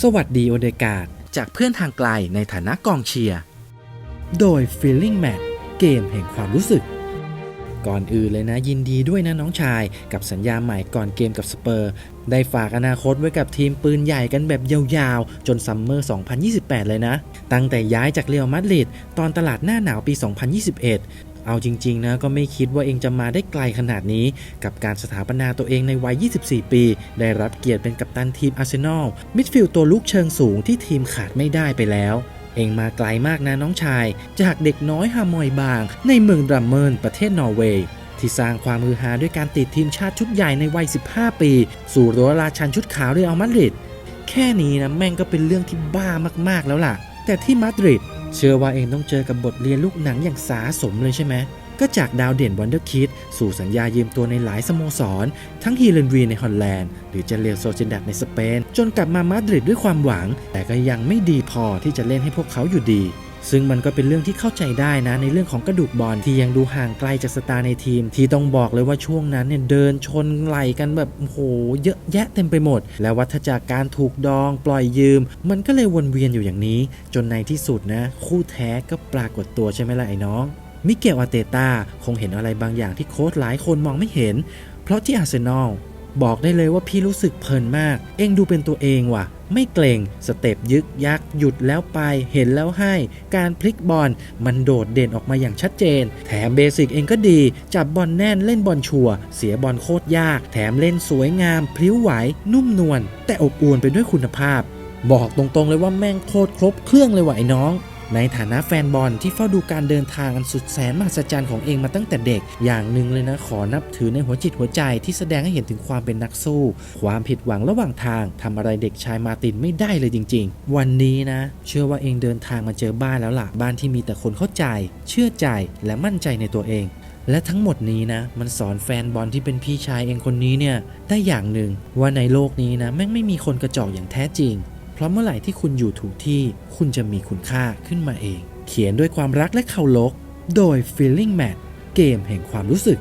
สวัสดีโอเดกาดจากเพื่อนทางไกลในฐานะกองเชียร์ โดย Feeling Match เกมแห่งความรู้สึก ก่อนอื่นเลยนะยินดีด้วยนะน้องชายกับสัญญาใหม่ก่อนเกมกับสเปอร์ ได้ฝากอนาคตไว้กับทีมปืนใหญ่กันแบบยาวๆ จนซัมเมอร์ 2028 เลยนะ ตั้งแต่ย้ายจากเรอัลมาดริดตอนตลาดหน้าหนาวปี 2021 เอาจริงๆนะก็ไม่คิดว่าเองจะมาได้ไกลขนาดนี้ กับการสถาปนาตัวเองในวัย 24 ปี ได้รับเกียรติเป็นกัปตันทีมอาร์เซนอลมิดฟิลด์ตัวลุกเชิงสูงที่ทีมขาดไม่ได้ไปแล้วเองมาไกลมากนะน้องชาย จากเด็กน้อยฮามอยบาง ในเมืองดรัมเมิร์นประเทศนอร์เวย์ที่สร้างความฮือฮาด้วยการติดทีมชาติชุดใหญ่ในวัย 15 ปี สู่รั้วราชันชุดขาวเรอัลมาดริดแค่นี้นะแม่งก็เป็นเรื่องที่บ้ามากๆแล้วล่ะ แต่ที่มาดริด เชื่อว่าเองต้องเจอกับบทเรียนลูกหนังอย่างสาสมเลยใช่ไหม ก็จากดาวเด่นวันเดอร์คิดสู่สัญญายืมตัวในหลายสโมสร ทั้งฮีเลนวีในฮอลแลนด์ หรือจะเรียลโซเชนดัดในสเปน จนกลับมามาดริดด้วยความหวัง แต่ก็ยังไม่ดีพอที่จะเล่นให้พวกเขาอยู่ดี ซึ่งมันก็เป็นเรื่องที่เข้าใจได้นะในเรื่องของกระดูกบอลที่ยังดูห่างไกลจากสตาร์ในทีม ที่ต้องบอกเลยว่าช่วงนั้นเนี่ยเดินชนไหลกันแบบโอ้โหเยอะแยะเต็มไปหมด และวัฏจักรการถูกดองปล่อยยืม มันก็เลยวนเวียนอยู่อย่างนี้ จนในที่สุดนะคู่แท้ก็ปรากฏตัวใช่ไหมล่ะไอ้น้องมิเกลอาเตตาคงเห็นอะไรบางอย่างที่โค้ชหลายคนมองไม่เห็น เพราะที่อาร์เซนอลบอกได้เลยว่าพี่รู้สึกเพลินมาก เองดูเป็นตัวเองว่ะ ไม่เกรงสเต็ปยึกยักหยุดแล้วไป เห็นแล้วให้ การพลิกบอลมันโดดเด่นออกมาอย่างชัดเจน แถมเบสิกเองก็ดี จับบอลแน่นเล่นบอลชัวร์เสียบอลโคตรยาก แถมเล่นสวยงาม พลิ้วไหว นุ่มนวลแต่อบอวลไปด้วยคุณภาพ บอกตรงๆเลยว่าแม่งโคตรครบเครื่องเลยว่ะไอ้น้อง ในฐานะแฟนบอลที่เฝ้าดูการเดินทางอันสุดแสนมหัศจรรย์ของเองมาตั้งแต่เด็ก อย่างหนึ่งเลยนะขอนับถือในหัวจิตหัวใจที่แสดงให้เห็นถึงความเป็นนักสู้ ความผิดหวังระหว่างทางทำอะไรเด็กชายมาตินไม่ได้เลยจริง ๆ วันนี้นะ เชื่อว่าเองเดินทางมาเจอบ้านแล้วล่ะบ้านที่มีแต่คนเข้าใจ เชื่อใจและมั่นใจในตัวเองและทั้งหมดนี้นะ มันสอนแฟนบอลที่เป็นพี่ชายเองคนนี้เนี่ย ได้อย่างหนึ่งว่าในโลกนี้นะ แม่งไม่มีคนกระจอกอย่างแท้จริง ราะเมื่อไหร่ที่คุณอยู่ถูกที่ คุณจะมีคุณค่าขึ้นมาเอง เขียนด้วยความรักและเคารพโดย Feeling Match เกมแห่งความรู้สึก